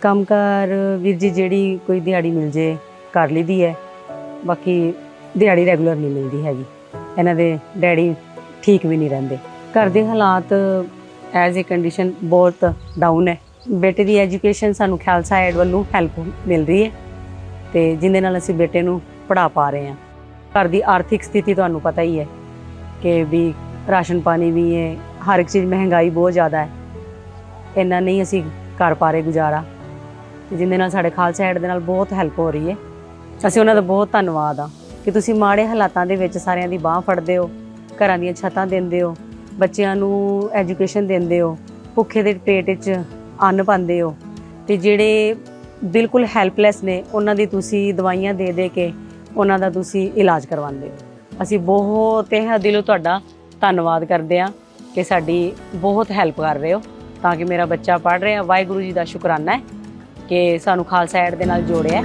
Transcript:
ਕੰਮਕਾਰ ਵੀਰ ਜੀ, ਜਿਹੜੀ ਕੋਈ ਦਿਹਾੜੀ ਮਿਲ ਜੇ ਕਰ ਲਈਦੀ ਹੈ, ਬਾਕੀ ਦਿਹਾੜੀ ਰੈਗੂਲਰ ਨਹੀਂ ਮਿਲਦੀ ਹੈਗੀ। ਇਹਨਾਂ ਦੇ ਡੈਡੀ ਠੀਕ ਵੀ ਨਹੀਂ ਰਹਿੰਦੇ। ਘਰ ਦੇ ਹਾਲਾਤ ਐਜ਼ ਅ ਕੰਡੀਸ਼ਨ ਬਹੁਤ ਡਾਊਨ ਹੈ। ਬੇਟੇ ਦੀ ਐਜੂਕੇਸ਼ਨ ਸਾਨੂੰ ਖਾਲਸਾ ਐਡ ਵੱਲੋਂ ਹੈਲਪ ਮਿਲ ਰਹੀ ਹੈ ਤੇ ਜਿੰਦੇ ਨਾਲ ਅਸੀਂ ਬੇਟੇ ਨੂੰ ਪੜ੍ਹਾ ਪਾ ਰਹੇ ਹਾਂ। ਘਰ ਦੀ ਆਰਥਿਕ ਸਥਿਤੀ ਤੁਹਾਨੂੰ ਪਤਾ ਹੀ ਹੈ ਕਿ ਵੀ ਰਾਸ਼ਨ ਪਾਣੀ ਵੀ ਹੈ, ਹਰ ਇੱਕ ਚੀਜ਼ ਮਹਿੰਗਾਈ ਬਹੁਤ ਜ਼ਿਆਦਾ ਹੈ। ਇੰਨਾ ਨਹੀਂ ਅਸੀਂ ਕਰ ਪਾ ਰਹੇ ਗੁਜ਼ਾਰਾ। ਜਿੰਦੇ ਨਾਲ ਸਾਡੇ ਖਾਲਸਾ ਐਡ ਦੇ ਨਾਲ ਬਹੁਤ ਹੈਲਪ ਹੋ ਰਹੀ ਹੈ। ਅਸੀਂ ਉਹਨਾਂ ਦਾ ਬਹੁਤ ਧੰਨਵਾਦ ਆ ਕਿ ਤੁਸੀਂ ਮਾੜੇ ਹਾਲਾਤਾਂ ਦੇ ਵਿੱਚ ਸਾਰਿਆਂ ਦੀ ਬਾਹ ਫੜਦੇ ਹੋ, ਘਰਾਂ ਦੀਆਂ ਛੱਤਾਂ ਦਿੰਦੇ ਹੋ, ਬੱਚਿਆਂ ਨੂੰ ਐਜੂਕੇਸ਼ਨ ਦਿੰਦੇ ਹੋ, ਭੁੱਖੇ ਦੇ ਪੇਟ 'ਚ ਅੰਨ ਪਾਉਂਦੇ ਹੋ ਤੇ ਜਿਹੜੇ ਬਿਲਕੁਲ ਹੈਲਪਲੈਸ ਨੇ, ਉਹਨਾਂ ਦੀ ਤੁਸੀਂ ਦਵਾਈਆਂ ਦੇ ਦੇ ਕੇ ਉਹਨਾਂ ਦਾ ਤੁਸੀਂ ਇਲਾਜ ਕਰਵਾਉਂਦੇ ਹੋ। ਅਸੀਂ ਬਹੁਤ ਤਹਿ ਦਿਲੋਂ ਤੁਹਾਡਾ ਧੰਨਵਾਦ ਕਰਦੇ ਹਾਂ ਕਿ ਸਾਡੀ ਬਹੁਤ ਹੈਲਪ ਕਰ ਰਹੇ ਹੋ ਤਾਂ ਕਿ ਮੇਰਾ ਬੱਚਾ ਪੜ੍ਹ ਰਿਹਾ, ਵਾਹਿਗੁਰੂ ਜੀ ਦਾ ਸ਼ੁਕਰਾਨਾ ਹੈ। ਕਿ ਸਾਨੂੰ ਖਾਲਸਾ ਐਡ ਦੇ ਨਾਲ ਜੋੜਿਆ